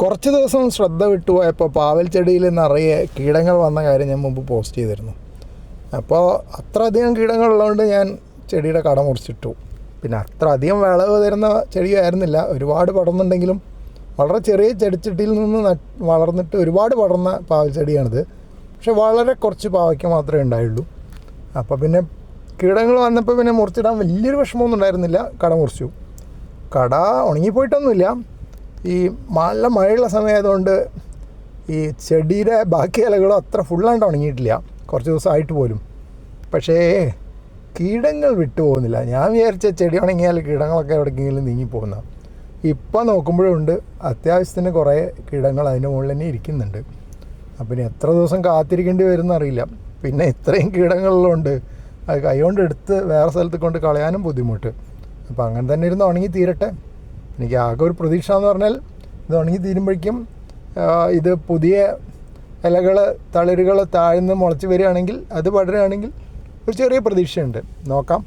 കുറച്ച് ദിവസം ശ്രദ്ധ വിട്ടുപോയപ്പോൾ പാവൽ ചെടിയിൽ നിറയെ കീടങ്ങൾ വന്ന കാര്യം ഞാൻ മുമ്പ് പോസ്റ്റ് ചെയ്തിരുന്നു. അപ്പോൾ അത്ര അധികം കീടങ്ങളുള്ളതുകൊണ്ട് ഞാൻ ചെടിയുടെ കട മുറിച്ചിട്ടു. പിന്നെ അത്ര അധികം വിളവ് തരുന്ന ചെടിയായിരുന്നില്ല. ഒരുപാട് പടർന്നുണ്ടെങ്കിലും വളരെ ചെറിയ ചെടിച്ചട്ടിയിൽ നിന്ന് നട്ട് വളർന്നിട്ട് ഒരുപാട് പടർന്ന പാവൽ ചെടിയാണിത്. പക്ഷെ വളരെ കുറച്ച് പാവയ്ക്ക് മാത്രമേ ഉണ്ടായുള്ളൂ. അപ്പോൾ പിന്നെ കീടങ്ങൾ വന്നപ്പോൾ പിന്നെ മുറിച്ചിടാൻ വലിയൊരു വിഷമമൊന്നും ഉണ്ടായിരുന്നില്ല. കട മുറിച്ചു. കട ഉണങ്ങിപ്പോയിട്ടൊന്നുമില്ല. ഈ നല്ല മഴയുള്ള സമയമായതുകൊണ്ട് ഈ ചെടിയുടെ ബാക്കി ഇലകളും അത്ര ഫുള്ളായിട്ട് ഉണങ്ങിയിട്ടില്ല. കുറച്ച് ദിവസമായിട്ട് പോലും. പക്ഷേ കീടങ്ങൾ വിട്ടുപോകുന്നില്ല ഞാൻ വിചാരിച്ച ചെടി ഉണങ്ങിയാൽ കീടങ്ങളൊക്കെ എവിടെക്കെങ്കിലും നീങ്ങിപ്പോകുന്ന ഇപ്പം നോക്കുമ്പോഴുണ്ട് അത്യാവശ്യത്തിന് കുറേ കീടങ്ങൾ അതിന്റെ മുകളിൽ തന്നെ ഇരിക്കുന്നുണ്ട്. അപ്പം ഇനി എത്ര ദിവസം കാത്തിരിക്കേണ്ടി വരും അറിയില്ല. പിന്നെ ഇത്രയും കീടങ്ങളിലുണ്ട് അത് കൈകൊണ്ട് എടുത്ത് വേറെ സ്ഥലത്ത് കൊണ്ട് കളയാനും ബുദ്ധിമുട്ട്. അപ്പം അങ്ങനെ തന്നെ ഇരുന്ന് ഉണങ്ങി തീരട്ടെ. എനിക്ക് ആകെ ഒരു പ്രതീക്ഷ എന്ന് പറഞ്ഞാൽ ഇത് ഉണങ്ങി തീരുമ്പോഴേക്കും ഇത് പുതിയ ഇലകൾ തളിരുകൾ താഴ്ന്ന് മുളച്ച് വരികയാണെങ്കിൽ അത് പടരുകയാണെങ്കിൽ ഒരു ചെറിയ പ്രതീക്ഷയുണ്ട്. നോക്കാം.